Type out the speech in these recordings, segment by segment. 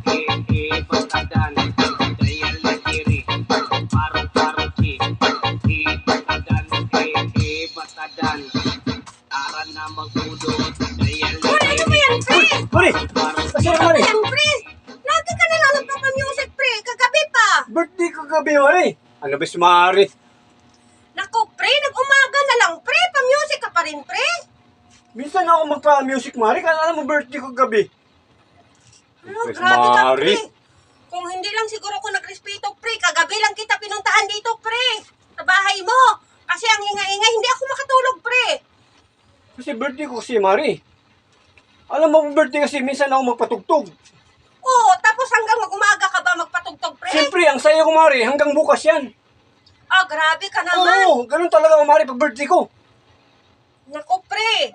pre? Mari! parang Kasi Mari! Yan, pre. Lagi ka na lang nagpapa-music, pre. Kagabi pa. Birthday ko gabi, Mari! Ano ba si Mari? Naku, pre. Nag-umaga na lang, pre. Pa-music ka pa rin, pre. Minsan ako magpa-music, Mari. Kaya alam mo, birthday ko gabi. Ano, Yes, grabe ka, Mari. pre. Kung hindi lang siguro ko nagrespeto, pre. Kagabi lang kita pinuntahan dito, pre. Sa bahay mo. Kasi ang ingay-ingay, hindi ako makatulog, pre. Kasi birthday ko si Mari. Alam mo, birthday kasi minsan ako magpatugtog. Oo, tapos hanggang mag-umaga ka ba magpatugtog, pre? Siyempre, ang saya ko, Mari. Hanggang bukas yan. Ah, grabe ka naman. Oo, ganun talaga ako, Mari, pag birthday ko. Naku, pre.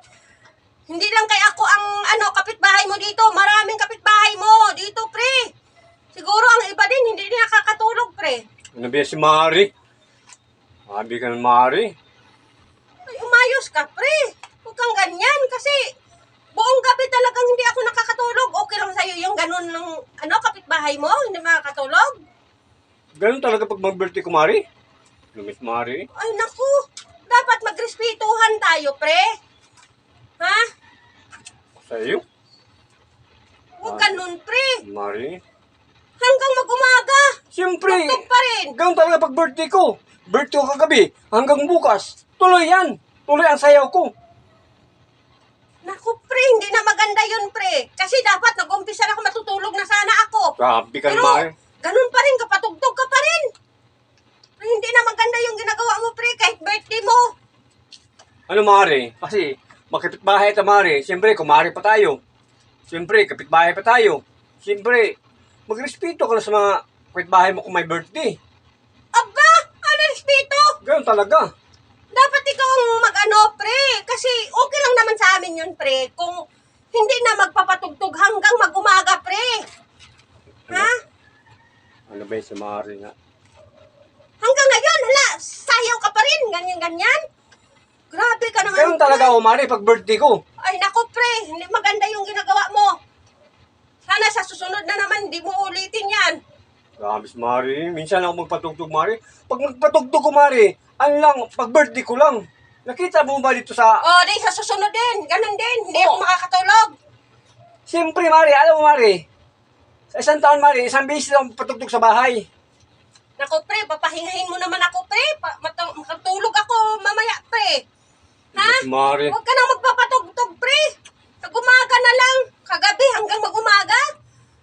Hindi lang kay ako ang ano kapitbahay mo dito. Maraming kapitbahay mo dito, pre. Siguro ang iba din hindi din nakakatulog, pre. Ano yan si Mari? Sabi ka ng Mari. Ay, umayos ka, pre. Huwag kang ganyan kasi buong gabi talagang hindi ako nakakatulog. Okay lang sa'yo yung ganun ng ano, kapitbahay mo, hindi makakatulog? Ganun talaga pag mag-birthday ko, Mari. Ano ba si Mari? Ay, naku. Dapat magrespetuhan tayo, pre. Ha? Sa iyo? Huwag ganun, pre. Mari? Siyempre, Tugtog pa rin. ganun talaga pag birthday ko. Birthday ko kagabi, hanggang bukas. Tuloy yan. Tuloy ang sayaw ko. Naku, pre, hindi na maganda yun, pre. Kasi dapat nag-umpisa na ako, matutulog na sana ako. Grabe ka Pero, ganun pa rin, kapatugtog ka pa rin. Pero hindi na maganda yung ginagawa mo, pre, kahit birthday mo. Ano Mari? Kasi, makapitbahay ka Mari. Siyempre, kumari pa tayo. Siyempre, kapitbahay pa tayo. Siyempre, magrespeto ka na sa mga kapitbahay mo kung may birthday. Aba, ano respeto? Ganun talaga. Dapat ikaw ang mag-ano, pre. Kasi okay lang naman sa amin yun, pre. Kung hindi na magpapatugtog hanggang mag-umaga, pre. Ha? Ano ba yun si Mari nga? Hanggang ngayon, hala, sayaw ka pa rin, ganyan-ganyan. Grabe ka naman. Ganun talaga ako Mari pag birthday ko. Ay, naku, pre. Hindi maganda yung ginagawa mo. Sana sa susunod na naman, hindi mo ulitin yan. Si Mari. Minsan ako magpatugtog Mari. Pag magpatugtog ko Mari, ano lang, pag birthday ko lang. Nakita mo ba dito sa... O, di, sa susunod din. Ganun din. Hindi ako makakatulog. Siyempre Mari, alam mo Mari. Sa isang taon Mari, isang beses lang patugtog sa bahay. Naku, pre, papahingahin mo naman ako, pre. Pa matu- makatulog ako mamaya, pre. Ha? Mari. Huwag ka nang magpapatugtog, pre. Nag-umaga na lang. Kagabi hanggang mag-umaga.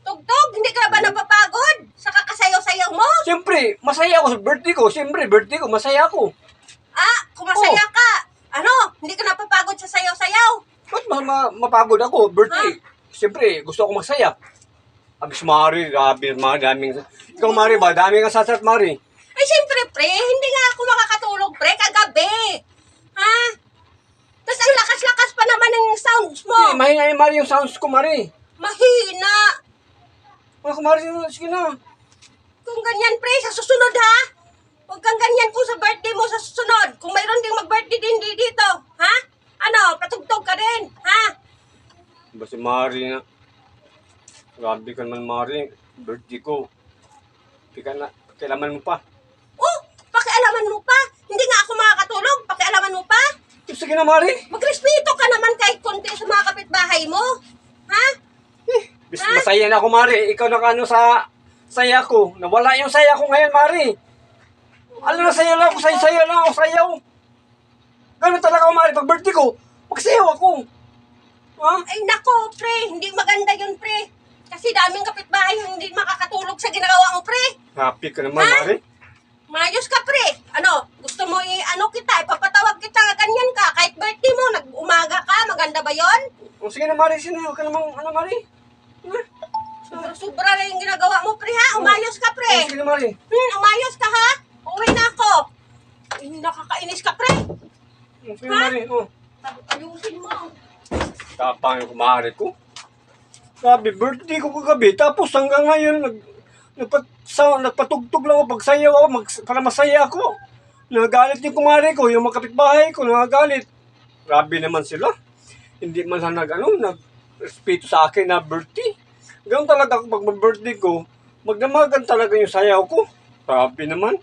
Tugtog, hindi ka ba napapagod? Sa kakasayaw-sayaw mo? Siyempre, masaya ako sa birthday ko. Siyempre, birthday ko, masaya ako. Ah, kung masaya Oh. ka. Ano, hindi ka napapagod sa sayaw-sayaw? Ba't ma ma- mapagod ako? Birthday. Siyempre, gusto ko masaya. Abis Mari, grabe, Mari, daming... Ikaw, Mari ba? Daming kang sasat, Mari. Ay, siyempre, pre, hindi nga ako makakatulog, pre, kagabi. Ha? Tapos ang lakas-lakas pa naman ng sounds mo. Eh, mahina yung Mari yung sounds ko, Mari. Mahina. Ako, Mari, sige na. Kung ganyan, pre, sa susunod, ha? Huwag kang ganyan kung sa birthday mo sa susunod. Kung mayroon ding mag-birthday din di- dito, ha? Ano, patugtog ka din, ha? Ba si Mari na? Grabe ka naman, Mari. Birthday ko. Pika na, kailaman mo pa. Oh, pakialaman mo pa. Hindi nga ako makakatulog, pakialaman mo pa. Sige na, Mari. Magrespeto ka naman kahit konti sa mga kapitbahay mo. Ha? Bis, Ha? masaya na ako, Mari. Ikaw na ano sa saya ko. Nawala yung saya ko ngayon, Mari. Ano na saya lang ako, saya-saya lang ako, sayaw. Ganun talaga ako, Mari. Pag birthday ko, magsayaw ako. Ha? Ay nako, pre, hindi maganda yun, pre. Kasi daming kapitbahay hindi makakatulog sa ginagawa mo, pre. Happy ka naman, Ha? Mari. Mayos ka, pre. Ano, gusto mo i-ano kita, ipapatawag kita, ganyan ka. Kahit birthday mo, nag-umaga ka, maganda ba yon? O, sige na, Mari. Sino ka namang, ano, Mari? Ha? Sobra na yung ginagawa mo, pre, ha? Umayos ka, pre. sige na, Mari. Hmm, umayos ka, ha? Uwi na ako. Ay, nakakainis ka, pre. O, sige na, Mari. O. Ayusin mo. Tapang yung kumari ko. Sabi, birthday ko kagabi. Tapos hanggang ngayon, nag, nagpat, sa, nagpatugtog lang ako. Pagsayaw ako, mag, para masaya ako. Nagalit yung kumari ko, yung mga kapitbahay ko, nagagalit. Grabe naman sila. Hindi man lang nag, ano, nag, respeto sa akin na birthday. Ganun talaga ako pag birthday ko, magdamagan talaga yung sayaw ko. Grabe naman.